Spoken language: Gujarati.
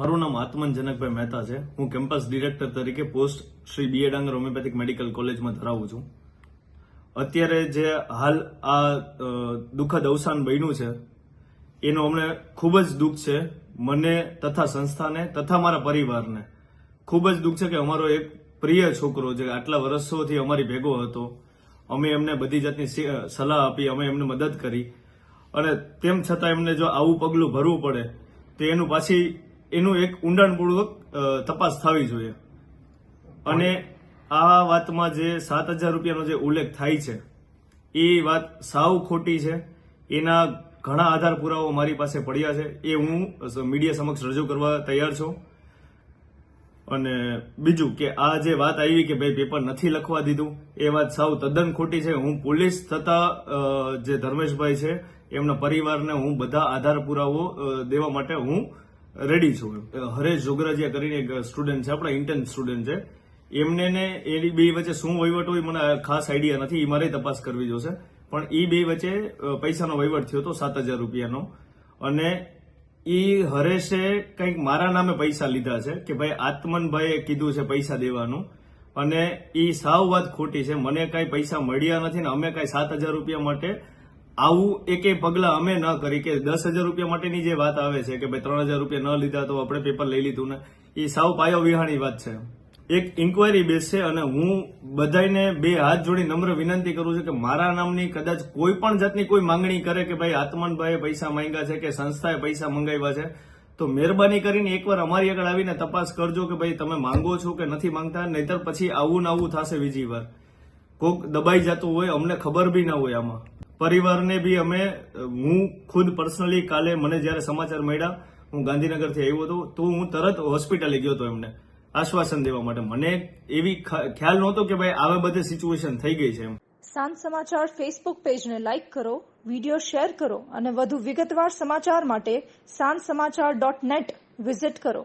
મારું નામ આત્મન જનકભાઈ મહેતા છે. હું કેમ્પસ ડિરેક્ટર તરીકે post Shri B Dangar homeopathic medical કોલેજમાં ધરાવું છું. અત્યારે જે હાલ આ દુઃખદ અવસાન બન્યું છે, એનું અમને ખૂબ જ દુઃખ છે. મને તથા સંસ્થાને તથા મારા પરિવારને ખૂબ જ દુઃખ છે કે અમારો એક પ્રિય છોકરો જે આટલા વર્ષોથી અમારી ભેગો હતો, અમે એમને બધી જાતની સલાહ આપી, અમે એમને મદદ કરી. અને તેમ છતાં એમને જો આવું પગલું ભરવું પડે, તો એનું પાછી એનું એક ઊંડાણપૂર્વક તપાસ થવી જોઈએ. અને આ વાતમાં જે સાત હજાર રૂપિયાનો જે ઉલ્લેખ થાય છે, એ વાત સાવ ખોટી છે. એના ઘણા આધાર પુરાવો મારી પાસે પડ્યા છે. એ હું મીડિયા સમક્ષ રજૂ કરવા તૈયાર છું. અને બીજું કે આ જે વાત આવી કે ભાઈ પેપર નથી લખવા દીધું, એ વાત સાવ તદ્દન ખોટી છે. હું પોલીસ તથા જે ધર્મેશભાઈ છે, એમના પરિવારને હું બધા આધાર પુરાવો દેવા માટે હું રેડી છું એમ. હરેશ જોગરાજીયા કરીને એક સ્ટુડન્ટ છે, આપણા ઇન્ટર્ન સ્ટુડન્ટ છે. એમને ને એની બે વચ્ચે શું વહીવટ હોય મને ખાસ આઈડિયા નથી એ મારે તપાસ કરવી જોશે. પણ એ બે વચ્ચે પૈસાનો વહીવટ થયો હતો સાત હજાર રૂપિયાનો. અને એ હરેશે કંઈક મારા નામે પૈસા લીધા છે કે ભાઈ આત્મનભાઈએ કીધું છે પૈસા દેવાનું. અને એ સાવ વાત ખોટી છે, મને કાંઈ પૈસા મળ્યા નથી ને અમે કાંઈ સાત હજાર રૂપિયા માટે આવું એકેય પગલા અમે ન કરી કે દસ હજાર રૂપિયા માટેની જે વાત આવે છે કે ભાઈ ત્રણ હજાર રૂપિયા ન લીધા તો આપણે પેપર લઈ લીધું ને, એ સાવ પાયો વિહાણી વાત છે. એક ઇન્કવાયરી બેસ છે અને હું બધાને બે હાથ જોડી નમ્ર વિનંતી કરું છું કે મારા નામની કદાચ કોઈ પણ જાતની કોઈ માંગણી કરે કે ભાઈ આત્મનભાઈએ પૈસા માંગ્યા છે કે સંસ્થાએ પૈસા મંગાવ્યા છે, તો મહેરબાની કરીને એકવાર અમારી આગળ આવીને તપાસ કરજો કે ભાઈ તમે માંગો છો કે નથી માંગતા, નહીતર પછી આવું ને આવું થશે બીજી વાર. કોક દબાઈ જતું હોય અમને ખબર બી ના હોય આમાં. પરિવારને બી અમે હું ખુદ પર્સનલી કાલે મને જ્યારે સમાચાર મળ્યા, હું ગાંધીનગરથી આવ્યો હતો, તો હું તરત હોસ્પિટલે ગયો હતો એમને આશ્વાસન દેવા માટે. મને એવી ખ્યાલ નહોતો કે ભાઈ આવા બધે સિચ્યુએશન થઈ ગઈ છે એમ. સાંજ સમાચાર ફેસબુક પેજને લાઇક કરો વિડિયો શેર કરો અને વધુ વિગતવાર સમાચાર માટે સાંજ સમાચાર ડોટ નેટ વિઝિટ કરો.